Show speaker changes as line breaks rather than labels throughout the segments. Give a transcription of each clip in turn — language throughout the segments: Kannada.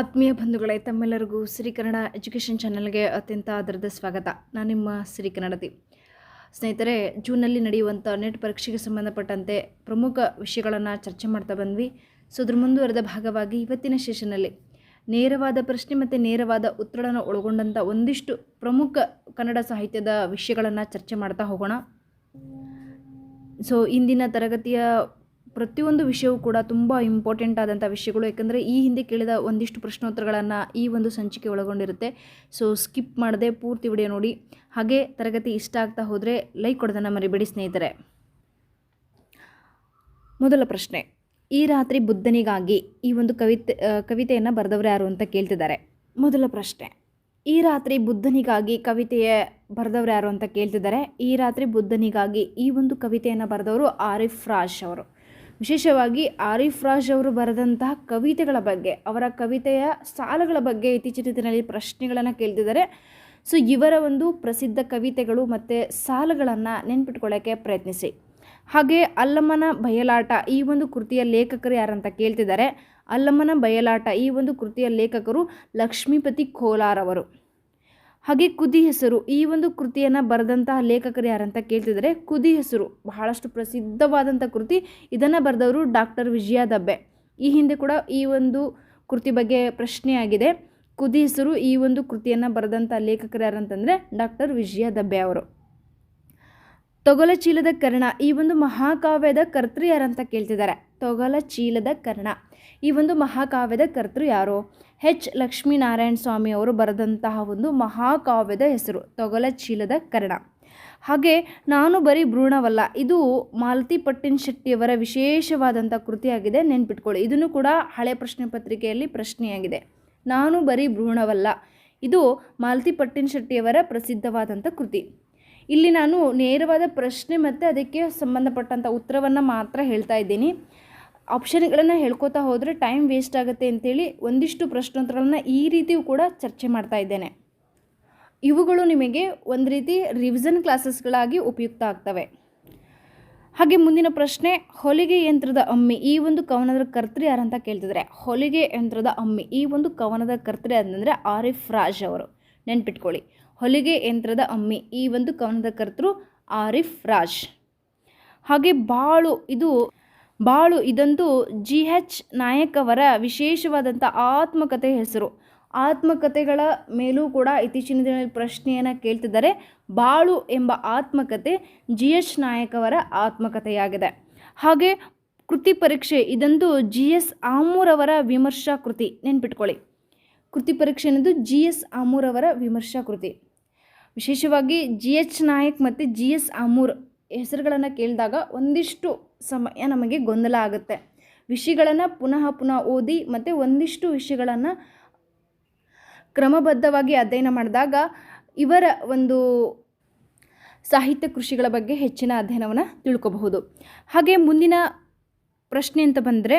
ಆತ್ಮೀಯ ಬಂಧುಗಳೇ, ತಮ್ಮೆಲ್ಲರಿಗೂ ಶ್ರೀ ಕನ್ನಡ ಎಜುಕೇಷನ್ ಚಾನಲ್ಗೆ ಅತ್ಯಂತ ಆದರದ ಸ್ವಾಗತ. ನಾನು ನಿಮ್ಮ ಶ್ರೀ ಕನ್ನಡತಿ ಸ್ನೇಹಿತರೆ ಜೂನಲ್ಲಿ ನಡೆಯುವಂಥ ನೆಟ್ ಪರೀಕ್ಷೆಗೆ ಸಂಬಂಧಪಟ್ಟಂತೆ ಪ್ರಮುಖ ವಿಷಯಗಳನ್ನು ಚರ್ಚೆ ಮಾಡ್ತಾ ಬಂದ್ವಿ. ಸೊ ಅದ್ರ ಮುಂದುವರೆದ ಭಾಗವಾಗಿ ಇವತ್ತಿನ ಸೆಷನಲ್ಲಿ ನೇರವಾದ ಪ್ರಶ್ನೆ ಮತ್ತು ನೇರವಾದ ಉತ್ತರಗಳನ್ನು ಒಳಗೊಂಡಂಥ ಒಂದಿಷ್ಟು ಪ್ರಮುಖ ಕನ್ನಡ ಸಾಹಿತ್ಯದ ವಿಷಯಗಳನ್ನು ಚರ್ಚೆ ಮಾಡ್ತಾ ಹೋಗೋಣ. ಸೊ, ಇಂದಿನ ತರಗತಿಯ ಪ್ರತಿಯೊಂದು ವಿಷಯವೂ ಕೂಡ ತುಂಬ ಇಂಪಾರ್ಟೆಂಟ್ ಆದಂಥ ವಿಷಯಗಳು. ಯಾಕಂದರೆ ಈ ಹಿಂದೆ ಕೇಳಿದ ಒಂದಿಷ್ಟು ಪ್ರಶ್ನೋತ್ತರಗಳನ್ನು ಈ ಒಂದು ಸಂಚಿಕೆ ಒಳಗೊಂಡಿರುತ್ತೆ. ಸೊ ಸ್ಕಿಪ್ ಮಾಡದೆ ಪೂರ್ತಿ ವಿಡಿಯೋ ನೋಡಿ. ಹಾಗೆ ತರಗತಿ ಇಷ್ಟ ಆಗ್ತಾ ಹೋದರೆ ಲೈಕ್ ಕೊಡೋದನ್ನು ಮರಿಬೇಡಿ ಸ್ನೇಹಿತರೆ. ಮೊದಲ ಪ್ರಶ್ನೆ. ಈ ರಾತ್ರಿ ಬುದ್ಧನಿಗಾಗಿ ಈ ಒಂದು ಕವಿತೆ ಕವಿತೆಯನ್ನು ಬರೆದವರು ಯಾರು ಅಂತ ಕೇಳ್ತಿದ್ದಾರೆ. ಮೊದಲ ಪ್ರಶ್ನೆ. ಈ ರಾತ್ರಿ ಬುದ್ಧನಿಗಾಗಿ ಕವಿತೆಯ ಬರೆದವರು ಯಾರು ಅಂತ ಕೇಳ್ತಿದ್ದಾರೆ. ಈ ರಾತ್ರಿ ಬುದ್ಧನಿಗಾಗಿ ಈ ಒಂದು ಕವಿತೆಯನ್ನು ಬರೆದವರು ಆರಿಫ್ ರಾಜ್ ಅವರು. ವಿಶೇಷವಾಗಿ ಆರಿಫ್ ರಾಜ್ ಅವರು ಬರೆದಂತಹ ಕವಿತೆಗಳ ಬಗ್ಗೆ, ಅವರ ಕವಿತೆಯ ಸಾಲುಗಳ ಬಗ್ಗೆ ಇತ್ತೀಚಿನ ದಿನದಲ್ಲಿ ಪ್ರಶ್ನೆಗಳನ್ನು ಕೇಳ್ತಿದ್ದಾರೆ. ಸೊ, ಇವರ ಒಂದು ಪ್ರಸಿದ್ಧ ಕವಿತೆಗಳು ಮತ್ತು ಸಾಲುಗಳನ್ನು ನೆನ್ಪಿಟ್ಕೊಳ್ಳೋಕ್ಕೆ ಪ್ರಯತ್ನಿಸಿ. ಹಾಗೆ ಅಲ್ಲಮ್ಮನ ಬಯಲಾಟ ಈ ಒಂದು ಕೃತಿಯ ಲೇಖಕರು ಯಾರಂತ ಕೇಳ್ತಿದ್ದಾರೆ. ಅಲ್ಲಮ್ಮನ ಬಯಲಾಟ ಈ ಒಂದು ಕೃತಿಯ ಲೇಖಕರು ಲಕ್ಷ್ಮೀಪತಿ ಕೋಲಾರ್ ಅವರು ಹಾಗೆ ಕುದಿ ಹೆಸರು, ಈ ಒಂದು ಕೃತಿಯನ್ನು ಬರೆದಂತಹ ಲೇಖಕರು ಯಾರಂತ ಕೇಳ್ತಿದ್ರೆ ಕುದಿ ಹೆಸರು, ಬಹಳಷ್ಟು ಪ್ರಸಿದ್ಧವಾದಂಥ ಕೃತಿ. ಇದನ್ನು ಬರೆದವರು ಡಾಕ್ಟರ್ ವಿಜಯ ದಬ್ಬೆ. ಈ ಹಿಂದೆ ಕೂಡ ಈ ಒಂದು ಕೃತಿ ಬಗ್ಗೆ ಪ್ರಶ್ನೆಯಾಗಿದೆ ಕುದಿ ಹೆಸರು, ಈ ಒಂದು ಕೃತಿಯನ್ನು ಬರೆದಂಥ ಲೇಖಕರು ಯಾರಂತಂದರೆ ಡಾಕ್ಟರ್ ವಿಜಯ ದಬ್ಬೆ ಅವರು. ತೊಗಲ ಚೀಲದ ಕರ್ಣ, ಈ ಒಂದು ಮಹಾಕಾವ್ಯದ ಕರ್ತೃ ಯಾರಂತ ಕೇಳ್ತಿದ್ದಾರೆ? ತೊಗಲ ಚೀಲದ ಕರ್ಣ. ಈ ಒಂದು ಮಹಾಕಾವ್ಯದ ಕರ್ತೃ ಯಾರು? ಎಚ್. ಲಕ್ಷ್ಮೀನಾರಾಯಣ ಸ್ವಾಮಿ ಅವರು ಬರೆದಂತಹ ಒಂದು ಮಹಾಕಾವ್ಯದ ಹೆಸರು ತೊಗಲ ಚೀಲದ ಕರ್ಣ. ಹಾಗೆ ನಾನು ಬರೀ ಭ್ರೂಣವಲ್ಲ, ಇದು ಮಾಲತಿ ಪಟ್ಟಿನ್ ಶೆಟ್ಟಿಯವರ ವಿಶೇಷವಾದಂಥ ಕೃತಿಯಾಗಿದೆ, ನೆನ್ಪಿಟ್ಕೊಳ್ಳಿ. ಇದನ್ನು ಕೂಡ ಹಳೆ ಪ್ರಶ್ನೆ ಪತ್ರಿಕೆಯಲ್ಲಿ ಪ್ರಶ್ನೆಯಾಗಿದೆ. ನಾನು ಬರೀ ಭ್ರೂಣವಲ್ಲ, ಇದು ಮಾಲತಿ ಪಟ್ಟಿನ್ ಶೆಟ್ಟಿಯವರ ಪ್ರಸಿದ್ಧವಾದಂಥ ಕೃತಿ. ಇಲ್ಲಿ ನಾನು ನೇರವಾದ ಪ್ರಶ್ನೆ ಮತ್ತು ಅದಕ್ಕೆ ಸಂಬಂಧಪಟ್ಟಂಥ ಉತ್ತರವನ್ನು ಮಾತ್ರ ಹೇಳ್ತಾ ಇದ್ದೀನಿ. ಆಪ್ಷನ್ಗಳನ್ನು ಹೇಳ್ಕೊತಾ ಹೋದರೆ ಟೈಮ್ ವೇಸ್ಟ್ ಆಗುತ್ತೆ ಅಂತೇಳಿ ಒಂದಿಷ್ಟು ಪ್ರಶ್ನೋತ್ತರಗಳನ್ನ ಈ ರೀತಿಯೂ ಕೂಡ ಚರ್ಚೆ ಮಾಡ್ತಾ ಇದ್ದೇನೆ. ಇವುಗಳು ನಿಮಗೆ ಒಂದು ರೀತಿ ರಿವಿಷನ್ ಕ್ಲಾಸಸ್ಗಳಾಗಿ ಉಪಯುಕ್ತ ಆಗ್ತವೆ. ಹಾಗೆ ಮುಂದಿನ ಪ್ರಶ್ನೆ, ಹೊಲಿಗೆ ಯಂತ್ರದ ಅಮ್ಮಿ, ಈ ಒಂದು ಕವನದ ಕರ್ತೃ ಯಾರಂತ ಕೇಳ್ತಿದ್ರೆ, ಹೊಲಿಗೆ ಯಂತ್ರದ ಅಮ್ಮಿ, ಈ ಒಂದು ಕವನದ ಕರ್ತೃ ಅಂತಂದರೆ ಆರಿಫ್ ರಾಜ್ ಅವರು. ನೆನ್ಪಿಟ್ಕೊಳ್ಳಿ. ಹೊಲಿಗೆ ಯಂತ್ರದ ಅಮ್ಮಿ, ಈ ಒಂದು ಕವನದ ಕರ್ತೃ ಆರಿಫ್ ರಾಜ್. ಹಾಗೆ ಬಾಳು, ಇದು ಬಾಳು ಇದೊಂದು ಜಿ ಎಚ್ ನಾಯಕ್ ವಿಶೇಷವಾದಂಥ ಆತ್ಮಕಥೆ ಹೆಸರು. ಆತ್ಮಕಥೆಗಳ ಮೇಲೂ ಕೂಡ ಇತ್ತೀಚಿನ ದಿನದಲ್ಲಿ ಪ್ರಶ್ನೆಯನ್ನು ಕೇಳ್ತಿದ್ದಾರೆ. ಬಾಳು ಎಂಬ ಆತ್ಮಕಥೆ ಜಿ ಎಚ್ ನಾಯಕ್ ಆತ್ಮಕಥೆಯಾಗಿದೆ. ಹಾಗೆ ಕೃತಿ ಪರೀಕ್ಷೆ ಇದೊಂದು ಜಿ ಎಸ್ ಆಮೂರವರ ವಿಮರ್ಶಾ ಕೃತಿ. ನೆನ್ಪಿಟ್ಕೊಳ್ಳಿ. ಕೃತಿ ಪರೀಕ್ಷೆ ಅನ್ನೋದು ಜಿ ಎಸ್ ಆಮೂರ್ ಅವರ ವಿಮರ್ಶಾ ಕೃತಿ. ವಿಶೇಷವಾಗಿ ಜಿ ಎಚ್ ನಾಯಕ್ ಮತ್ತು ಜಿ ಎಸ್ ಆಮೂರ್ ಹೆಸರುಗಳನ್ನು ಕೇಳಿದಾಗ ಒಂದಿಷ್ಟು ಸಮಯ ನಮಗೆ ಗೊಂದಲ ಆಗುತ್ತೆ. ವಿಷಯಗಳನ್ನು ಪುನಃ ಪುನಃ ಓದಿ ಮತ್ತು ಒಂದಿಷ್ಟು ವಿಷಯಗಳನ್ನು ಕ್ರಮಬದ್ಧವಾಗಿ ಅಧ್ಯಯನ ಮಾಡಿದಾಗ ಇವರ ಒಂದು ಸಾಹಿತ್ಯ ಕೃಷಿಗಳ ಬಗ್ಗೆ ಹೆಚ್ಚಿನ ಅಧ್ಯಯನವನ್ನು ತಿಳ್ಕೊಬಹುದು. ಹಾಗೆ ಮುಂದಿನ ಪ್ರಶ್ನೆ ಅಂತ ಬಂದರೆ,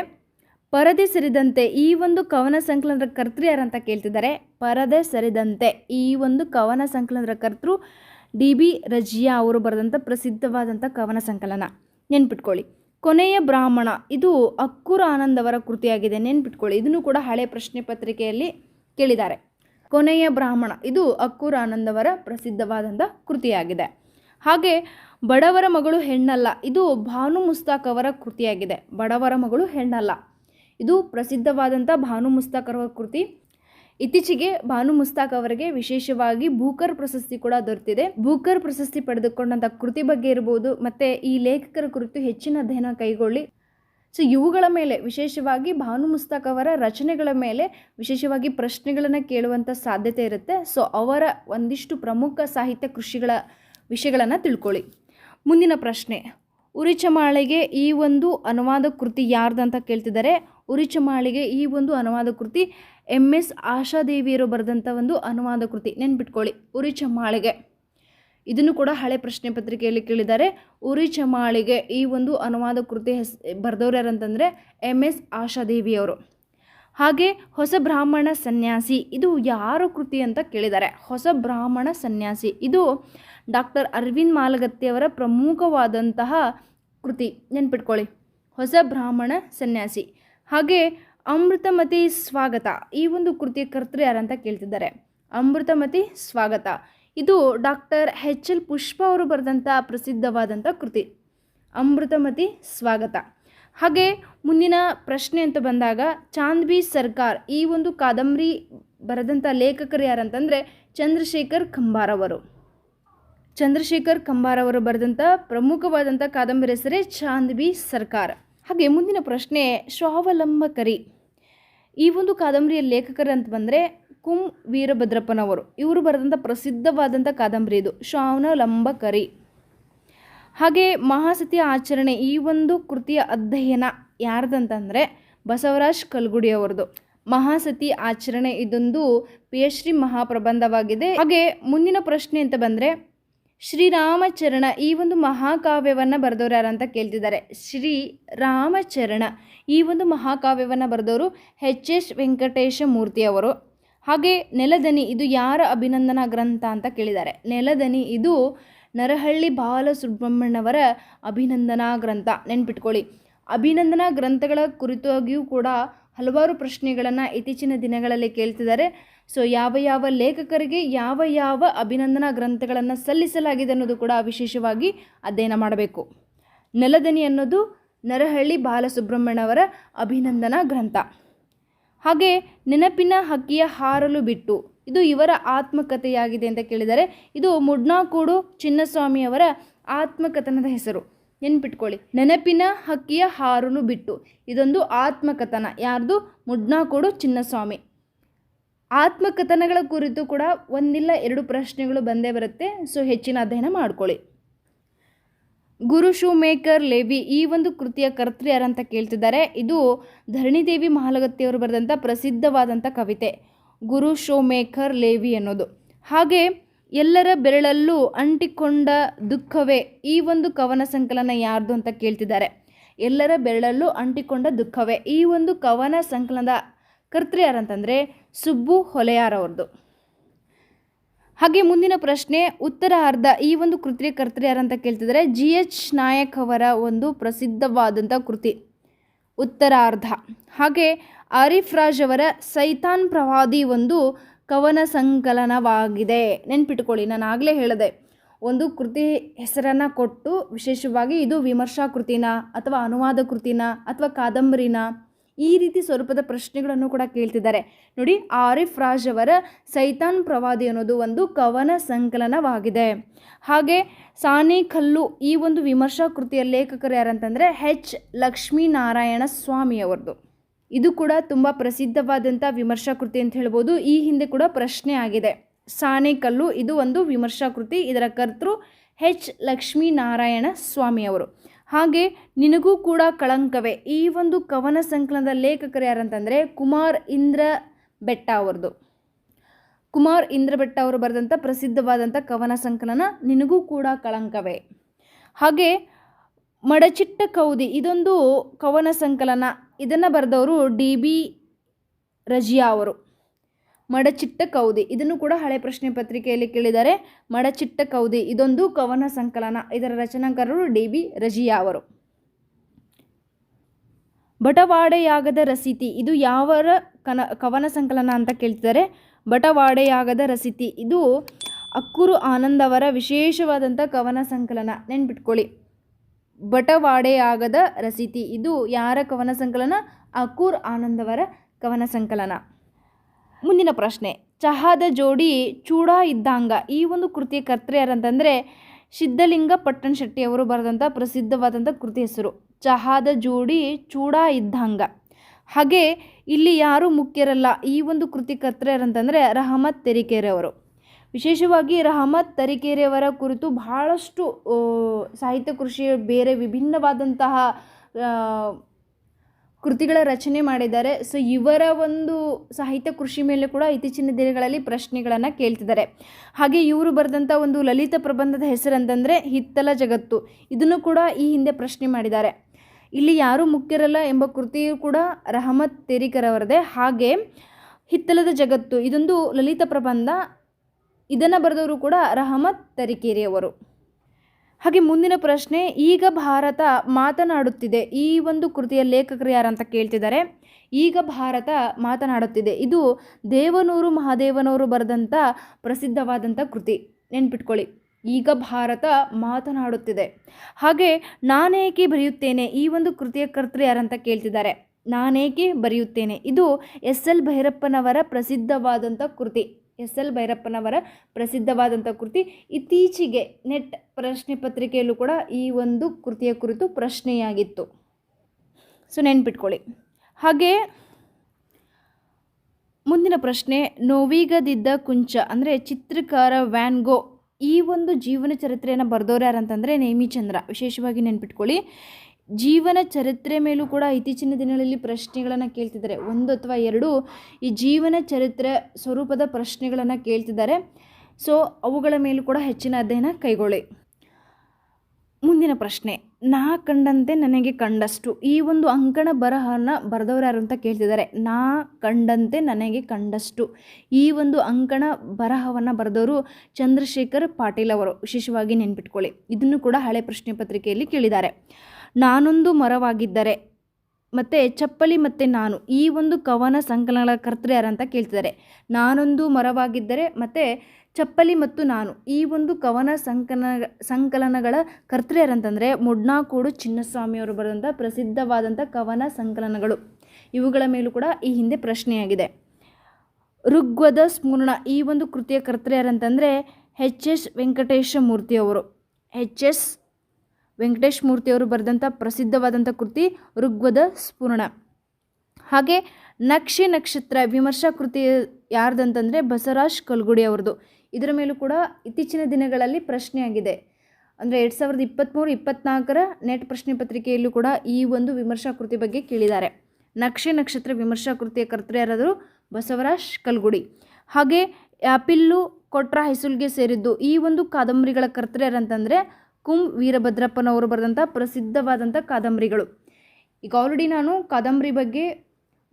ಪರದೆ ಸರಿದಂತೆ ಈ ಒಂದು ಕವನ ಸಂಕಲನದ ಕರ್ತೃ ಯಾರಂತ ಕೇಳ್ತಿದ್ದಾರೆ? ಪರದೆ ಸರಿದಂತೆ ಈ ಒಂದು ಕವನ ಸಂಕಲನದ ಕರ್ತೃ ಡಿ ಬಿ ರಜಿಯಾ ಅವರು ಬರೆದಂಥ ಪ್ರಸಿದ್ಧವಾದಂಥ ಕವನ ಸಂಕಲನ. ನೆನ್ಪಿಟ್ಕೊಳ್ಳಿ. ಕೊನೆಯ ಬ್ರಾಹ್ಮಣ, ಇದು ಅಕ್ಕುರ ಆನಂದ್ ಅವರ ಕೃತಿಯಾಗಿದೆ. ನೆನ್ಪಿಟ್ಕೊಳ್ಳಿ. ಇದನ್ನು ಕೂಡ ಹಳೆ ಪ್ರಶ್ನೆ ಪತ್ರಿಕೆಯಲ್ಲಿ ಕೇಳಿದ್ದಾರೆ. ಕೊನೆಯ ಬ್ರಾಹ್ಮಣ, ಇದು ಅಕ್ಕುರ ಆನಂದ್ ಅವರ ಪ್ರಸಿದ್ಧವಾದಂಥ ಕೃತಿಯಾಗಿದೆ. ಹಾಗೆ ಬಡವರ ಮಗಳು ಹೆಣ್ಣಲ್ಲ, ಇದು ಭಾನು ಮುಸ್ತಾಕ್ ಅವರ ಕೃತಿಯಾಗಿದೆ. ಬಡವರ ಮಗಳು ಹೆಣ್ಣಲ್ಲ, ಇದು ಪ್ರಸಿದ್ಧವಾದಂಥ ಭಾನು ಮುಸ್ತಾಕ್ ಅವರ ಕೃತಿ. ಇತ್ತೀಚೆಗೆ ಭಾನು ಮುಸ್ತಾಕ್ ಅವರಿಗೆ ವಿಶೇಷವಾಗಿ ಭೂಕರ್ ಪ್ರಶಸ್ತಿ ಕೂಡ ದೊರೆತಿದೆ. ಭೂಕರ್ ಪ್ರಶಸ್ತಿ ಪಡೆದುಕೊಂಡಂಥ ಕೃತಿ ಬಗ್ಗೆ ಇರಬಹುದು ಮತ್ತೆ ಈ ಲೇಖಕರ ಕುರಿತು ಹೆಚ್ಚಿನ ಅಧ್ಯಯನ ಕೈಗೊಳ್ಳಿ. ಸೊ, ಇವುಗಳ ಮೇಲೆ, ವಿಶೇಷವಾಗಿ ಭಾನು ಮುಸ್ತಾಕ್ ಅವರ ರಚನೆಗಳ ಮೇಲೆ ವಿಶೇಷವಾಗಿ ಪ್ರಶ್ನೆಗಳನ್ನು ಕೇಳುವಂಥ ಸಾಧ್ಯತೆ ಇರುತ್ತೆ. ಸೊ, ಅವರ ಒಂದಿಷ್ಟು ಪ್ರಮುಖ ಸಾಹಿತ್ಯ ಕೃಷಿಗಳ ವಿಷಯಗಳನ್ನು ತಿಳ್ಕೊಳ್ಳಿ. ಮುಂದಿನ ಪ್ರಶ್ನೆ, ಉರಿಚಮಾಳಿಗೆ ಈ ಒಂದು ಅನುವಾದ ಕೃತಿ ಯಾರ್ದಂತ ಕೇಳ್ತಿದ್ದಾರೆ. ಉರಿಚಮಾಳಿಗೆ ಈ ಒಂದು ಅನುವಾದ ಕೃತಿ ಎಂ ಎಸ್ ಆಶಾದೇವಿಯರು ಬರೆದಂಥ ಒಂದು ಅನುವಾದ ಕೃತಿ ನೆನ್ಪಿಟ್ಕೊಳ್ಳಿ ಉರಿಚಮಾಳಿಗೆ ಇದನ್ನು ಕೂಡ ಹಳೆ ಪ್ರಶ್ನೆ ಪತ್ರಿಕೆಯಲ್ಲಿ ಕೇಳಿದ್ದಾರೆ. ಉರಿ ಚಮ್ಮಾಳಿಗೆ ಈ ಒಂದು ಅನುವಾದ ಕೃತಿ ಹೆಸ್, ಬರೆದವ್ರು ಯಾರಂತಂದರೆ ಎಂ ಎಸ್ ಆಶಾದೇವಿಯವರು. ಹಾಗೆ ಹೊಸ ಬ್ರಾಹ್ಮಣ ಸನ್ಯಾಸಿ, ಇದು ಯಾರು ಕೃತಿ ಅಂತ ಕೇಳಿದ್ದಾರೆ. ಹೊಸ ಬ್ರಾಹ್ಮಣ ಸನ್ಯಾಸಿ, ಇದು ಡಾಕ್ಟರ್ ಅರವಿಂದ್ ಮಾಲಗತ್ತಿಯವರ ಪ್ರಮುಖವಾದಂತಹ ಕೃತಿ ನೆನ್ಪಿಟ್ಕೊಳ್ಳಿ. ಹೊಸ ಬ್ರಾಹ್ಮಣ ಸನ್ಯಾಸಿ. ಹಾಗೆ ಅಮೃತಮತಿ ಸ್ವಾಗತ. ಈ ಒಂದು ಕೃತಿಯ ಕರ್ತೃ ಯಾರಂತ ಕೇಳ್ತಿದ್ದಾರೆ. ಅಮೃತಮತಿ ಸ್ವಾಗತ. ಇದು ಡಾಕ್ಟರ್ ಹೆಚ್ ಎಲ್ ಪುಷ್ಪ ಅವರು ಬರೆದಂಥ ಪ್ರಸಿದ್ಧವಾದಂಥ ಕೃತಿ. ಅಮೃತಮತಿ ಸ್ವಾಗತ. ಹಾಗೆ ಮುಂದಿನ ಪ್ರಶ್ನೆ ಅಂತ ಬಂದಾಗ ಚಾಂದ್ಬಿ ಸರ್ಕಾರ್ ಈ ಒಂದು ಕಾದಂಬರಿ ಬರೆದಂಥ ಲೇಖಕರು ಯಾರಂತಂದರೆ ಚಂದ್ರಶೇಖರ್ ಕಂಬಾರವರು. ಚಂದ್ರಶೇಖರ್ ಕಂಬಾರವರು ಬರೆದಂಥ ಪ್ರಮುಖವಾದಂಥ ಕಾದಂಬರಿ ಹೆಸರೇ ಚಾಂದ್ಬಿ ಸರ್ಕಾರ. ಹಾಗೆ ಮುಂದಿನ ಪ್ರಶ್ನೆ, ಸ್ವಾವಲಂಬಕರಿ. ಈ ಒಂದು ಕಾದಂಬರಿಯ ಲೇಖಕರು ಅಂತ ಬಂದರೆ ಕುಂ ವೀರಭದ್ರಪ್ಪನವರು. ಇವರು ಬರೆದಂಥ ಪ್ರಸಿದ್ಧವಾದಂಥ ಕಾದಂಬರಿ ಇದು, ಸ್ವಾವಲಂಬಕರಿ. ಹಾಗೆ ಮಹಾಸತಿ ಆಚರಣೆ, ಈ ಒಂದು ಕೃತಿಯ ಅಧ್ಯಯನ ಯಾರ್ದಂತಂದರೆ ಬಸವರಾಜ್ ಕಲ್ಗುಡಿ ಅವರದು. ಮಹಾಸತಿ ಆಚರಣೆ ಇದೊಂದು ಪಿ ಎಚ್ ಡಿ ಮಹಾಪ್ರಬಂಧವಾಗಿದೆ. ಹಾಗೆ ಮುಂದಿನ ಪ್ರಶ್ನೆ ಅಂತ ಬಂದರೆ ಶ್ರೀರಾಮಚರಣ ಈ ಒಂದು ಮಹಾಕಾವ್ಯವನ್ನು ಬರೆದವರು ಯಾರಂತ ಕೇಳ್ತಿದ್ದಾರೆ. ಶ್ರೀ ರಾಮಚರಣ ಈ ಒಂದು ಮಹಾಕಾವ್ಯವನ್ನು ಬರೆದವರು ಎಚ್ ಎಸ್ ವೆಂಕಟೇಶ ಮೂರ್ತಿ ಅವರು. ಹಾಗೆ ನೆಲದನಿ ಇದು ಯಾರ ಅಭಿನಂದನಾ ಗ್ರಂಥ ಅಂತ ಕೇಳಿದ್ದಾರೆ. ನೆಲದನಿ ಇದು ನರಹಳ್ಳಿ ಬಾಲಸುಬ್ರಹ್ಮಣ್ಯವರ ಅಭಿನಂದನಾ ಗ್ರಂಥ. ನೆನ್ಪಿಟ್ಕೊಳ್ಳಿ. ಅಭಿನಂದನಾ ಗ್ರಂಥಗಳ ಕುರಿತಾಗಿಯೂ ಕೂಡ ಹಲವಾರು ಪ್ರಶ್ನೆಗಳನ್ನು ಇತ್ತೀಚಿನ ದಿನಗಳಲ್ಲಿ ಕೇಳ್ತಿದ್ದಾರೆ. ಸೊ ಯಾವ ಯಾವ ಲೇಖಕರಿಗೆ ಯಾವ ಯಾವ ಅಭಿನಂದನಾ ಗ್ರಂಥಗಳನ್ನು ಸಲ್ಲಿಸಲಾಗಿದೆ ಅನ್ನೋದು ಕೂಡ ವಿಶೇಷವಾಗಿ ಅಧ್ಯಯನ ಮಾಡಬೇಕು. ನೆಲದನಿ ಅನ್ನೋದು ನರಹಳ್ಳಿ ಬಾಲಸುಬ್ರಹ್ಮಣ್ಯವರ ಅಭಿನಂದನಾ ಗ್ರಂಥ. ಹಾಗೆ ನೆನಪಿನ ಹಕ್ಕಿಯ ಹಾರಲು ಬಿಟ್ಟು, ಇದು ಇವರ ಆತ್ಮಕಥೆಯಾಗಿದೆ ಅಂತ ಕೇಳಿದರೆ, ಇದು ಮುಡ್ನಾಕೂಡು ಚಿನ್ನಸ್ವಾಮಿಯವರ ಆತ್ಮಕಥನದ ಹೆಸರು. ನೆನ್ಪಿಟ್ಕೊಳ್ಳಿ. ನೆನಪಿನ ಹಕ್ಕಿಯ ಹಾರಲು ಬಿಟ್ಟು, ಇದೊಂದು ಆತ್ಮಕಥನ. ಯಾರ್ದು? ಮುಡ್ನಾಕೂಡು ಚಿನ್ನಸ್ವಾಮಿ. ಆತ್ಮಕಥನಗಳ ಕುರಿತು ಕೂಡ ಒಂದಿಲ್ಲ ಎರಡು ಪ್ರಶ್ನೆಗಳು ಬಂದೇ ಬರುತ್ತೆ. ಸೊ ಹೆಚ್ಚಿನ ಅಧ್ಯಯನ ಮಾಡ್ಕೊಳ್ಳಿ. ಗುರು ಶೂ ಮೇಕರ್ ಲೇವಿ ಈ ಒಂದು ಕೃತಿಯ ಕರ್ತೃ ಯಾರಂತ ಕೇಳ್ತಿದ್ದಾರೆ. ಇದು ಧರಣಿದೇವಿ ಮಹಾಲಗತ್ತಿಯವರು ಬರೆದಂಥ ಪ್ರಸಿದ್ಧವಾದಂಥ ಕವಿತೆ. ಗುರು ಶೋಮೇಕರ್ ಲೇವಿ ಅನ್ನೋದು ಹಾಗೆ ಎಲ್ಲರ ಬೆರಳಲ್ಲೂ ಅಂಟಿಕೊಂಡ ದುಃಖವೇ ಈ ಒಂದು ಕವನ ಸಂಕಲನ ಯಾರ್ದು ಅಂತ ಕೇಳ್ತಿದ್ದಾರೆ. ಎಲ್ಲರ ಬೆರಳಲ್ಲೂ ಅಂಟಿಕೊಂಡ ದುಃಖವೇ ಈ ಒಂದು ಕವನ ಸಂಕಲನದ ಕರ್ತೃ ಯಾರಂತಂದರೆ ಸುಬ್ಬು ಹೊಲೆಯಾರವ್ರದ್ದು. ಹಾಗೆ ಮುಂದಿನ ಪ್ರಶ್ನೆ, ಉತ್ತರ ಅರ್ಧ, ಈ ಒಂದು ಕೃತಿಯ ಕರ್ತೃ ಯಾರಂತ ಕೇಳ್ತಿದ್ದಾರೆ? ಜಿ ಎಚ್ ನಾಯಕ್ ಅವರ ಒಂದು ಪ್ರಸಿದ್ಧವಾದಂಥ ಕೃತಿ ಉತ್ತರಾರ್ಧ ಹಾಗೆ ಆರಿಫ್ ರಾಜ್ ಅವರ ಸೈತಾನ್ ಪ್ರವಾದಿ ಒಂದು ಕವನ ಸಂಕಲನವಾಗಿದೆ. ನೆನ್ಪಿಟ್ಕೊಳ್ಳಿ, ನಾನು ಆಗಲೇ ಹೇಳಿದೆ, ಒಂದು ಕೃತಿ ಹೆಸರನ್ನು ಕೊಟ್ಟು, ವಿಶೇಷವಾಗಿ ಇದು ವಿಮರ್ಶಾ ಕೃತಿನ ಅಥವಾ ಅನುವಾದ ಕೃತಿನ ಅಥವಾ ಕಾದಂಬರಿನ ಈ ರೀತಿ ಸ್ವರೂಪದ ಪ್ರಶ್ನೆಗಳನ್ನು ಕೂಡ ಕೇಳ್ತಿದ್ದಾರೆ. ನೋಡಿ, ಆರಿಫ್ ರಾಜ್ ಅವರ ಸೈತಾನ್ ಪ್ರವಾದಿ ಅನ್ನೋದು ಒಂದು ಕವನ ಸಂಕಲನವಾಗಿದೆ. ಹಾಗೆ ಸಾನಿ ಕಲ್ಲು ಈ ಒಂದು ವಿಮರ್ಶಾ ಕೃತಿಯ ಲೇಖಕರು ಯಾರಂತಂದರೆ ಹೆಚ್ ಲಕ್ಷ್ಮೀನಾರಾಯಣ ಸ್ವಾಮಿ ಅವರದು. ಇದು ಕೂಡ ತುಂಬ ಪ್ರಸಿದ್ಧವಾದಂಥ ವಿಮರ್ಶಾ ಕೃತಿ ಅಂತ ಹೇಳ್ಬೋದು. ಈ ಹಿಂದೆ ಕೂಡ ಪ್ರಶ್ನೆ ಆಗಿದೆ. ಸಾನೆಕಲ್ಲು ಇದು ಒಂದು ವಿಮರ್ಶಾ ಕೃತಿ. ಇದರ ಕರ್ತೃ ಹೆಚ್ ಲಕ್ಷ್ಮೀನಾರಾಯಣ ಸ್ವಾಮಿ ಅವರು. ಹಾಗೆ ನಿನಗೂ ಕೂಡ ಕಳಂಕವೇ. ಈ ಒಂದು ಕವನ ಸಂಕಲನದ ಲೇಖಕರು ಯಾರಂತಂದರೆ ಕುಮಾರ್ ಇಂದ್ರ ಬೆಟ್ಟ ಅವ್ರದ್ದು. ಕುಮಾರ್ ಇಂದ್ರ ಬೆಟ್ಟ ಅವರು ಬರೆದಂಥ ಪ್ರಸಿದ್ಧವಾದಂಥ ಕವನ ಸಂಕಲನ ನಿನಗೂ ಕೂಡ ಕಳಂಕವೇ. ಹಾಗೆ ಮಡಚಿಟ್ಟ ಕೌದಿ, ಇದೊಂದು ಕವನ ಸಂಕಲನ. ಇದನ್ನು ಬರೆದವರು ಡಿ ಬಿ ರಜಿಯಾ ಅವರು. ಮಡಚಿಟ್ಟ ಕೌದಿ ಇದನ್ನು ಕೂಡ ಹಳೆ ಪ್ರಶ್ನೆ ಪತ್ರಿಕೆಯಲ್ಲಿ ಕೇಳಿದ್ದಾರೆ. ಮಡಚಿಟ್ಟ ಕೌದಿ ಇದೊಂದು ಕವನ ಸಂಕಲನ. ಇದರ ರಚನಾಕಾರರು ಡಿ ಬಿ ರಜಿಯಾ ಅವರು. ಬಟವಾಡೆಯಾಗದ ರಸೀತಿ, ಇದು ಯಾವರ ಕನ, ಕವನ ಸಂಕಲನ ಅಂತ ಕೇಳ್ತಿದ್ದಾರೆ. ಬಟವಾಡೆಯಾಗದ ರಸೀತಿ, ಇದು ಅಕ್ಕುರು ಆನಂದ್ ಅವರ ವಿಶೇಷವಾದಂಥ ಕವನ ಸಂಕಲನ. ನೆನ್ಪಿಟ್ಕೊಳ್ಳಿ. ಬಟವಾಡೆಯಾಗದ ರಸೀತಿ, ಇದು ಯಾರ ಕವನ ಸಂಕಲನ? ಅಕ್ಕೂರ್ ಆನಂದ್ ಅವರ ಕವನ ಸಂಕಲನ. ಮುಂದಿನ ಪ್ರಶ್ನೆ. ಚಹಾದ ಜೋಡಿ ಚೂಡ ಇದ್ದಾಂಗ. ಈ ಒಂದು ಕೃತಿಯ ಕರ್ತೃ ಯಾರಂತಂದರೆ ಸಿದ್ಧಲಿಂಗ ಪಟ್ಟಣ ಶೆಟ್ಟಿ ಅವರು ಬರೆದಂಥ ಪ್ರಸಿದ್ಧವಾದಂಥ ಕೃತಿ ಹೆಸರು. ಚಹಾದ ಜೋಡಿ ಚೂಡ ಇದ್ದಾಂಗ. ಹಾಗೆ ಇಲ್ಲಿ ಯಾರು ಮುಖ್ಯರಲ್ಲ? ಈ ಒಂದು ಕೃತಿ ಕರ್ತೃ ಯಾರಂತಂದರೆ ರಹಮತ್ ತೆರಿಕೆರೆಯವರು. ವಿಶೇಷವಾಗಿ ರಹಮತ್ ತರೀಕೆರೆಯವರ ಕುರಿತು ಬಹಳಷ್ಟು ಸಾಹಿತ್ಯ ಕೃಷಿಯ ಬೇರೆ ವಿಭಿನ್ನವಾದಂತಹ ಕೃತಿಗಳ ರಚನೆ ಮಾಡಿದ್ದಾರೆ. ಸೊ ಇವರ ಒಂದು ಸಾಹಿತ್ಯ ಕೃಷಿ ಮೇಲೆ ಕೂಡ ಇತ್ತೀಚಿನ ದಿನಗಳಲ್ಲಿ ಪ್ರಶ್ನೆಗಳನ್ನು ಕೇಳ್ತಿದ್ದಾರೆ. ಹಾಗೆ ಇವರು ಬರೆದಂಥ ಒಂದು ಲಲಿತ ಪ್ರಬಂಧದ ಹೆಸರಂತಂದರೆ ಹಿತ್ತಲ ಜಗತ್ತು. ಇದನ್ನು ಕೂಡ ಈ ಹಿಂದೆ ಪ್ರಶ್ನೆ ಮಾಡಿದ್ದಾರೆ. ಇಲ್ಲಿ ಯಾರೂ ಮುಖ್ಯರಲ್ಲ ಎಂಬ ಕೃತಿಯು ಕೂಡ ರಹಮತ್ ತೆರಿಕರ್ ಅವರದೇ. ಹಾಗೆ ಹಿತ್ತಲದ ಜಗತ್ತು, ಇದೊಂದು ಲಲಿತ ಪ್ರಬಂಧ. ಇದನ್ನು ಬರೆದವರು ಕೂಡ ರಹಮತ್ ತರೀಕೆರೆಯವರು. ಹಾಗೆ ಮುಂದಿನ ಪ್ರಶ್ನೆ, ಈಗ ಭಾರತ ಮಾತನಾಡುತ್ತಿದೆ. ಈ ಒಂದು ಕೃತಿಯ ಲೇಖಕರು ಯಾರಂತ ಕೇಳ್ತಿದ್ದಾರೆ. ಈಗ ಭಾರತ ಮಾತನಾಡುತ್ತಿದೆ. ಇದು ದೇವನೂರು ಮಹಾದೇವನವರು ಬರೆದಂಥ ಪ್ರಸಿದ್ಧವಾದಂಥ ಕೃತಿ. ನೆನ್ಪಿಟ್ಕೊಳ್ಳಿ. ಈಗ ಭಾರತ ಮಾತನಾಡುತ್ತಿದೆ. ಹಾಗೆ ನಾನೇಕೆ ಬರೆಯುತ್ತೇನೆ? ಈ ಒಂದು ಕೃತಿಯ ಕರ್ತೃ ಯಾರಂತ ಕೇಳ್ತಿದ್ದಾರೆ. ನಾನೇಕೆ ಬರೆಯುತ್ತೇನೆ? ಇದು ಎಸ್ ಎಲ್ ಭೈರಪ್ಪನವರ ಪ್ರಸಿದ್ಧವಾದಂಥ ಕೃತಿ. ಎಸ್ ಎಲ್ ಭೈರಪ್ಪನವರ ಪ್ರಸಿದ್ಧವಾದಂಥ ಕೃತಿ. ಇತ್ತೀಚೆಗೆ ನೆಟ್ ಪ್ರಶ್ನೆ ಪತ್ರಿಕೆಯಲ್ಲೂ ಕೂಡ ಈ ಒಂದು ಕೃತಿಯ ಕುರಿತು ಪ್ರಶ್ನೆಯಾಗಿತ್ತು. ಸೊ, ನೆನ್ಪಿಟ್ಕೊಳ್ಳಿ. ಹಾಗೆ ಮುಂದಿನ ಪ್ರಶ್ನೆ, ನೋವಿಗದಿದ್ದ ಕುಂಚ, ಅಂದರೆ ಚಿತ್ರಕಾರ ವ್ಯಾನ್ಗೋ ಈ ಒಂದು ಜೀವನ ಚರಿತ್ರೆಯನ್ನು ಬರೆದವ್ರು ಯಾರಂತಂದರೆ ನೇಮಿಚಂದ್ರ. ವಿಶೇಷವಾಗಿ ನೆನ್ಪಿಟ್ಕೊಳ್ಳಿ. ಜೀವನ ಚರಿತ್ರೆ ಮೇಲೂ ಕೂಡ ಇತ್ತೀಚಿನ ದಿನಗಳಲ್ಲಿ ಪ್ರಶ್ನೆಗಳನ್ನು ಕೇಳ್ತಿದ್ದಾರೆ. ಒಂದು ಅಥವಾ ಎರಡು ಈ ಜೀವನ ಚರಿತ್ರೆ ಸ್ವರೂಪದ ಪ್ರಶ್ನೆಗಳನ್ನು ಕೇಳ್ತಿದ್ದಾರೆ. ಸೊ ಅವುಗಳ ಮೇಲೂ ಕೂಡ ಹೆಚ್ಚಿನ ಅಧ್ಯಯನ ಕೈಗೊಳ್ಳಿ. ಮುಂದಿನ ಪ್ರಶ್ನೆ, ನಾ ಕಂಡಂತೆ ನನಗೆ ಕಂಡಷ್ಟು. ಈ ಒಂದು ಅಂಕಣ ಬರಹನ ಬರೆದವ್ರು ಯಾರು ಅಂತ ಕೇಳ್ತಿದ್ದಾರೆ. ನಾ ಕಂಡಂತೆ ನನಗೆ ಕಂಡಷ್ಟು. ಈ ಒಂದು ಅಂಕಣ ಬರಹವನ್ನು ಬರೆದವರು ಚಂದ್ರಶೇಖರ್ ಪಾಟೀಲ್ ಅವರು. ವಿಶೇಷವಾಗಿ ನೆನ್ಪಿಟ್ಕೊಳ್ಳಿ. ಇದನ್ನು ಕೂಡ ಹಳೆ ಪ್ರಶ್ನೆ ಪತ್ರಿಕೆಯಲ್ಲಿ ಕೇಳಿದ್ದಾರೆ. ನಾನೊಂದು ಮರವಾಗಿದ್ದರೆ, ಮತ್ತು ಚಪ್ಪಲಿ ಮತ್ತು ನಾನು, ಈ ಒಂದು ಕವನ ಸಂಕಲನಗಳ ಕರ್ತೃ ಅಂತ ಕೇಳ್ತಿದ್ದಾರೆ. ನಾನೊಂದು ಮರವಾಗಿದ್ದರೆ, ಮತ್ತು ಚಪ್ಪಲಿ ಮತ್ತು ನಾನು, ಈ ಒಂದು ಕವನ ಸಂಕಲನ, ಸಂಕಲನಗಳ ಕರ್ತೃ ಯಾರಂತಂದರೆ ಮುಡ್ನಾಕೋಡು ಚಿನ್ನಸ್ವಾಮಿಯವರು ಬರೆದಂಥ ಪ್ರಸಿದ್ಧವಾದಂಥ ಕವನ ಸಂಕಲನಗಳು. ಇವುಗಳ ಮೇಲೂ ಕೂಡ ಈ ಹಿಂದೆ ಪ್ರಶ್ನೆಯಾಗಿದೆ. ಋಗ್ವದ ಸ್ಮೂರ್ಣ, ಈ ಒಂದು ಕೃತಿಯ ಕರ್ತೃ ಯಾರಂತಂದರೆ ಎಚ್ ಎಸ್ ವೆಂಕಟೇಶ ಮೂರ್ತಿಯವರು. ಎಚ್ ಎಸ್ ವೆಂಕಟೇಶ್ ಮೂರ್ತಿಯವರು ಬರೆದಂಥ ಪ್ರಸಿದ್ಧವಾದಂಥ ಕೃತಿ ಋಗ್ವದ ಸ್ಫುರಣ. ಹಾಗೆ ನಕ್ಷೆ ನಕ್ಷತ್ರ ವಿಮರ್ಶಾ ಕೃತಿ ಯಾರ್ದಂತಂದರೆ ಬಸವರಾಜ್ ಕಲ್ಗುಡಿ ಅವ್ರದ್ದು. ಇದರ ಮೇಲೂ ಕೂಡ ಇತ್ತೀಚಿನ ದಿನಗಳಲ್ಲಿ ಪ್ರಶ್ನೆಯಾಗಿದೆ. ಅಂದರೆ ಎರಡು ಸಾವಿರದ ಇಪ್ಪತ್ತ್ಮೂರು ಇಪ್ಪತ್ತ್ನಾಲ್ಕರ ನೆಟ್ ಪ್ರಶ್ನೆ ಪತ್ರಿಕೆಯಲ್ಲೂ ಕೂಡ ಈ ಒಂದು ವಿಮರ್ಶಾ ಕೃತಿ ಬಗ್ಗೆ ಕೇಳಿದ್ದಾರೆ. ನಕ್ಷೆ ನಕ್ಷತ್ರ ವಿಮರ್ಶಾ ಕೃತಿಯ ಕರ್ತೃ ಯಾರಾದರೂ? ಬಸವರಾಜ್ ಕಲ್ಗುಡಿ. ಹಾಗೆ ಆಪಿಲ್ಲು ಕೊಟ್ರ ಹೆಸುಲ್ಗೆ ಸೇರಿದ್ದು ಈ ಒಂದು ಕಾದಂಬರಿಗಳ ಕರ್ತೃ ಯಾರಂತಂದರೆ ಕುಂ ವೀರಭದ್ರಪ್ಪನವರು ಬರೆದಂಥ ಪ್ರಸಿದ್ಧವಾದಂಥ ಕಾದಂಬರಿಗಳು. ಈಗ ಆಲ್ರೆಡಿ ನಾನು ಕಾದಂಬರಿ ಬಗ್ಗೆ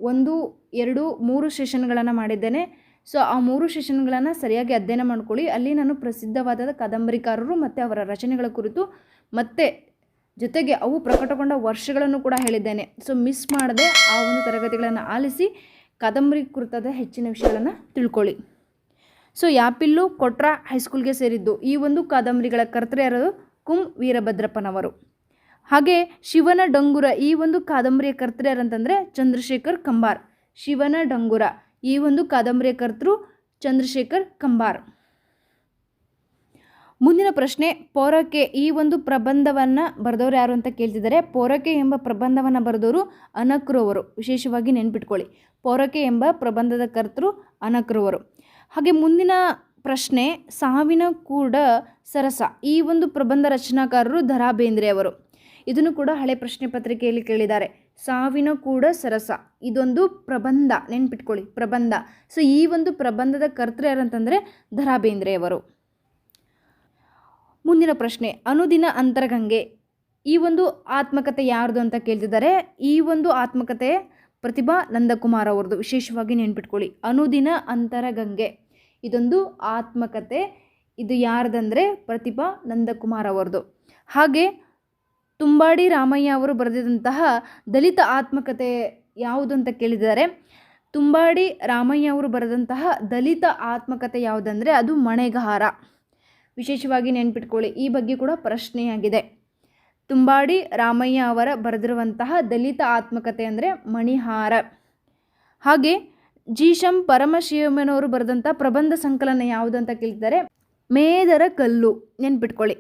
ಒಂದು, ಎರಡು, ಮೂರು ಸೆಷನ್ಗಳನ್ನು ಮಾಡಿದ್ದೇನೆ. ಸೊ ಆ ಮೂರು ಸೆಷನ್ಗಳನ್ನು ಸರಿಯಾಗಿ ಅಧ್ಯಯನ ಮಾಡ್ಕೊಳ್ಳಿ. ಅಲ್ಲಿ ನಾನು ಪ್ರಸಿದ್ಧವಾದ ಕಾದಂಬರಿಕಾರರು ಮತ್ತು ಅವರ ರಚನೆಗಳ ಕುರಿತು ಮತ್ತೆ ಜೊತೆಗೆ ಅವು ಪ್ರಕಟಗೊಂಡ ವರ್ಷಗಳನ್ನು ಕೂಡ ಹೇಳಿದ್ದೇನೆ. ಸೊ ಮಿಸ್ ಮಾಡದೆ ಆ ಒಂದು ತರಗತಿಗಳನ್ನು ಆಲಿಸಿ ಕಾದಂಬರಿ ಕುರಿತಾದ ಹೆಚ್ಚಿನ ವಿಷಯಗಳನ್ನು ತಿಳ್ಕೊಳ್ಳಿ. ಸೊ ಯಾಪಿಲ್ಲು ಕೊಟ್ರ ಹೈಸ್ಕೂಲ್ಗೆ ಸೇರಿದ್ದು ಈ ಒಂದು ಕಾದಂಬರಿಗಳ ಕರ್ತೃ ಯಾರು? ಕುಂ ವೀರಭದ್ರಪ್ಪನವರು. ಹಾಗೆ ಶಿವನ ಡಂಗುರ ಈ ಒಂದು ಕಾದಂಬರಿಯ ಕರ್ತರು ಯಾರಂತಂದರೆ ಚಂದ್ರಶೇಖರ್ ಕಂಬಾರ್. ಶಿವನ ಡಂಗುರ ಈ ಒಂದು ಕಾದಂಬರಿಯ ಕರ್ತೃ ಚಂದ್ರಶೇಖರ್ ಕಂಬಾರ್. ಮುಂದಿನ ಪ್ರಶ್ನೆ ಪೋರಕೆ ಈ ಒಂದು ಪ್ರಬಂಧವನ್ನು ಬರೆದವರು ಯಾರು ಅಂತ ಕೇಳ್ತಿದ್ದಾರೆ. ಪೋರಕೆ ಎಂಬ ಪ್ರಬಂಧವನ್ನು ಬರೆದವರು ಅನಕ್ರವರು ವಿಶೇಷವಾಗಿ ನೆನ್ಪಿಟ್ಕೊಳ್ಳಿ. ಪೋರಕೆ ಎಂಬ ಪ್ರಬಂಧದ ಕರ್ತೃ ಅನಕ್ರವರು. ಹಾಗೆ ಮುಂದಿನ ಪ್ರಶ್ನೆ, ಸಾವಿನ ಕೂಡ ಸರಸ. ಈ ಒಂದು ಪ್ರಬಂಧ ರಚನಾಕಾರರು ದರಾ ಬೇಂದ್ರೆ ಅವರು. ಇದನ್ನು ಕೂಡ ಹಳೆ ಪ್ರಶ್ನೆ ಪತ್ರಿಕೆಯಲ್ಲಿ ಕೇಳಿದ್ದಾರೆ. ಸಾವಿನ ಕೂಡ ಸರಸ. ಇದೊಂದು ಪ್ರಬಂಧ, ನೆನ್ಪಿಟ್ಕೊಳ್ಳಿ, ಪ್ರಬಂಧ. ಸೊ, ಈ ಒಂದು ಪ್ರಬಂಧದ ಕರ್ತೃ ಯಾರಂತಂದರೆ ದರಾ ಬೇಂದ್ರೆ ಅವರು. ಮುಂದಿನ ಪ್ರಶ್ನೆ, ಅನುದಿನ ಅಂತರಗಂಗೆ. ಈ ಒಂದು ಆತ್ಮಕತೆ ಯಾರ್ದು ಅಂತ ಕೇಳ್ತಿದ್ದಾರೆ. ಈ ಒಂದು ಆತ್ಮಕತೆ ಪ್ರತಿಭಾ ನಂದಕುಮಾರ್ ಅವ್ರದ್ದು. ವಿಶೇಷವಾಗಿ ನೆನ್ಪಿಟ್ಕೊಳ್ಳಿ. ಅನುದಿನ ಅಂತರಗಂಗೆ. ಇದೊಂದು ಆತ್ಮಕತೆ. ಇದು ಯಾರ್ದಂದರೆ ಪ್ರತಿಭಾ ನಂದಕುಮಾರ್ ಅವರದು. ಹಾಗೆ ತುಂಬಾಡಿ ರಾಮಯ್ಯ ಅವರು ಬರೆದಿದಂತಹ ದಲಿತ ಆತ್ಮಕತೆ ಯಾವುದು ಅಂತ ಕೇಳಿದ್ದಾರೆ ತುಂಬಾಡಿ ರಾಮಯ್ಯ ಅವರು ಬರೆದಂತಹ ದಲಿತ ಆತ್ಮಕತೆ ಯಾವುದಂದರೆ ಅದು ಮಣೆಗಾರ ವಿಶೇಷವಾಗಿ ನೆನ್ಪಿಟ್ಕೊಳ್ಳಿ, ಈ ಬಗ್ಗೆ ಕೂಡ ಪ್ರಶ್ನೆಯಾಗಿದೆ. ತುಂಬಾಡಿ ರಾಮಯ್ಯ ಅವರ ಬರೆದಿರುವಂತಹ ದಲಿತ ಆತ್ಮಕತೆ ಅಂದರೆ ಮಣಿಹಾರ. ಹಾಗೆ ಜೀಶಂ ಪರಮಶಿವಮ್ಮನವರು ಬರೆದಂಥ ಪ್ರಬಂಧ ಸಂಕಲನ ಯಾವುದು ಅಂತ ಕೇಳ್ತಾರೆ ಮೇದರ ಕಲ್ಲು ನೆನ್ಪಿಟ್ಕೊಳ್ಳಿ.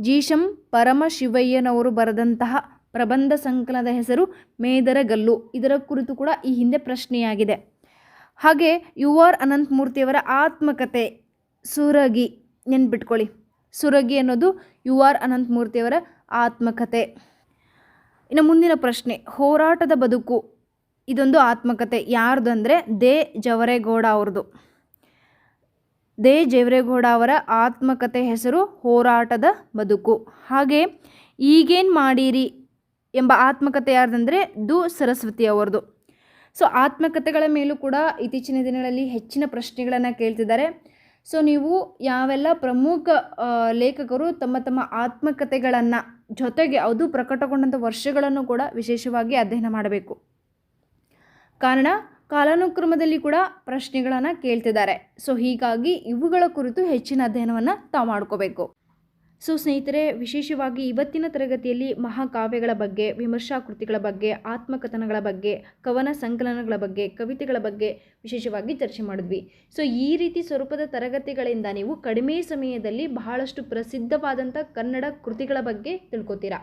ಜೀಶಂ ಪರಮಶಿವಯ್ಯನವರು ಬರೆದಂತಹ ಪ್ರಬಂಧ ಸಂಕಲನದ ಹೆಸರು ಮೇದರ ಗಲ್ಲು. ಇದರ ಕುರಿತು ಕೂಡ ಈ ಹಿಂದೆ ಪ್ರಶ್ನೆಯಾಗಿದೆ. ಹಾಗೆ ಯು ಆರ್ ಅನಂತಮೂರ್ತಿಯವರ ಆತ್ಮಕತೆ ಸುರಗಿ ನೆನ್ಪಿಟ್ಕೊಳ್ಳಿ. ಸುರಗಿ ಅನ್ನೋದು ಯು ಆರ್ ಅನಂತಮೂರ್ತಿಯವರ ಆತ್ಮಕತೆ. ಇನ್ನು ಮುಂದಿನ ಪ್ರಶ್ನೆ, ಹೋರಾಟದ ಬದುಕು ಇದೊಂದು ಆತ್ಮಕತೆ. ಯಾರ್ದು ಅಂದರೆ ದೇ ಜವರೇಗೌಡ ಅವ್ರದ್ದು. ದೇ ಜವರೇಗೌಡ ಅವರ ಆತ್ಮಕತೆ ಹೆಸರು ಹೋರಾಟದ ಬದುಕು. ಹಾಗೆ ಈಗೇನು ಮಾಡೀರಿ ಎಂಬ ಆತ್ಮಕತೆ ಯಾರ್ದಂದರೆ ದು ಸರಸ್ವತಿ ಅವರದು. ಸೊ, ಆತ್ಮಕತೆಗಳ ಮೇಲೂ ಕೂಡ ಇತ್ತೀಚಿನ ದಿನಗಳಲ್ಲಿ ಹೆಚ್ಚಿನ ಪ್ರಶ್ನೆಗಳನ್ನು ಕೇಳ್ತಿದ್ದಾರೆ. ಸೊ, ನೀವು ಯಾವೆಲ್ಲ ಪ್ರಮುಖ ಲೇಖಕರು ತಮ್ಮ ತಮ್ಮ ಆತ್ಮಕತೆಗಳನ್ನು ಜೊತೆಗೆ ಅದು ಪ್ರಕಟಗೊಂಡಂಥ ವರ್ಷಗಳನ್ನು ಕೂಡ ವಿಶೇಷವಾಗಿ ಅಧ್ಯಯನ ಮಾಡಬೇಕು. ಕಾರಣ ಕಾಲಾನುಕ್ರಮದಲ್ಲಿ ಕೂಡ ಪ್ರಶ್ನೆಗಳನ್ನು ಕೇಳ್ತಿದ್ದಾರೆ. ಸೊ ಹೀಗಾಗಿ ಇವುಗಳ ಕುರಿತು ಹೆಚ್ಚಿನ ಅಧ್ಯಯನವನ್ನು ತಾವು ಮಾಡ್ಕೋಬೇಕು. ಸೊ ಸ್ನೇಹಿತರೆ, ವಿಶೇಷವಾಗಿ ಇವತ್ತಿನ ತರಗತಿಯಲ್ಲಿ ಮಹಾಕಾವ್ಯಗಳ ಬಗ್ಗೆ ವಿಮರ್ಶಾ ಕೃತಿಗಳ ಬಗ್ಗೆ, ಆತ್ಮಕಥನಗಳ ಬಗ್ಗೆ, ಕವನ ಸಂಕಲನಗಳ ಬಗ್ಗೆ, ಕವಿತೆಗಳ ಬಗ್ಗೆ ವಿಶೇಷವಾಗಿ ಚರ್ಚೆ ಮಾಡಿದ್ವಿ. ಸೊ ಈ ರೀತಿ ಸ್ವರೂಪದ ತರಗತಿಗಳಿಂದ ನೀವು ಕಡಿಮೆ ಸಮಯದಲ್ಲಿ ಬಹಳಷ್ಟು ಪ್ರಸಿದ್ಧವಾದಂಥ ಕನ್ನಡ ಕೃತಿಗಳ ಬಗ್ಗೆ ತಿಳ್ಕೊತೀರಾ?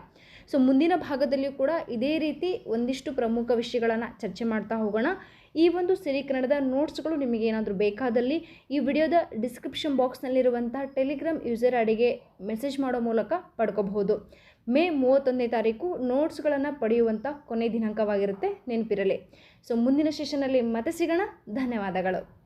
ಸೊ ಮುಂದಿನ ಭಾಗದಲ್ಲಿಯೂ ಕೂಡ ಇದೇ ರೀತಿ ಒಂದಿಷ್ಟು ಪ್ರಮುಖ ವಿಷಯಗಳನ್ನು ಚರ್ಚೆ ಮಾಡ್ತಾ ಹೋಗೋಣ. ಈ ಒಂದು ಸಿರಿ ಕನ್ನಡದ ನೋಟ್ಸ್ಗಳು ನಿಮಗೆ ಏನಾದರೂ ಬೇಕಾದಲ್ಲಿ ಈ ವಿಡಿಯೋದ ಡಿಸ್ಕ್ರಿಪ್ಷನ್ ಬಾಕ್ಸ್ನಲ್ಲಿರುವಂಥ ಟೆಲಿಗ್ರಾಮ್ ಯೂಸರ್ ಅಡಿಗೆ ಮೆಸೇಜ್ ಮಾಡೋ ಮೂಲಕ ಪಡ್ಕೋಬಹುದು. ಮೇ ಮೂವತ್ತೊಂದನೇ ತಾರೀಕು ನೋಟ್ಸ್ಗಳನ್ನು ಪಡೆಯುವಂಥ ಕೊನೆ ದಿನಾಂಕವಾಗಿರುತ್ತೆ ನೆನಪಿರಲಿ. ಸೊ, ಮುಂದಿನ ಸೆಷನಲ್ಲಿ ಮತ್ತೆ ಸಿಗೋಣ. ಧನ್ಯವಾದಗಳು.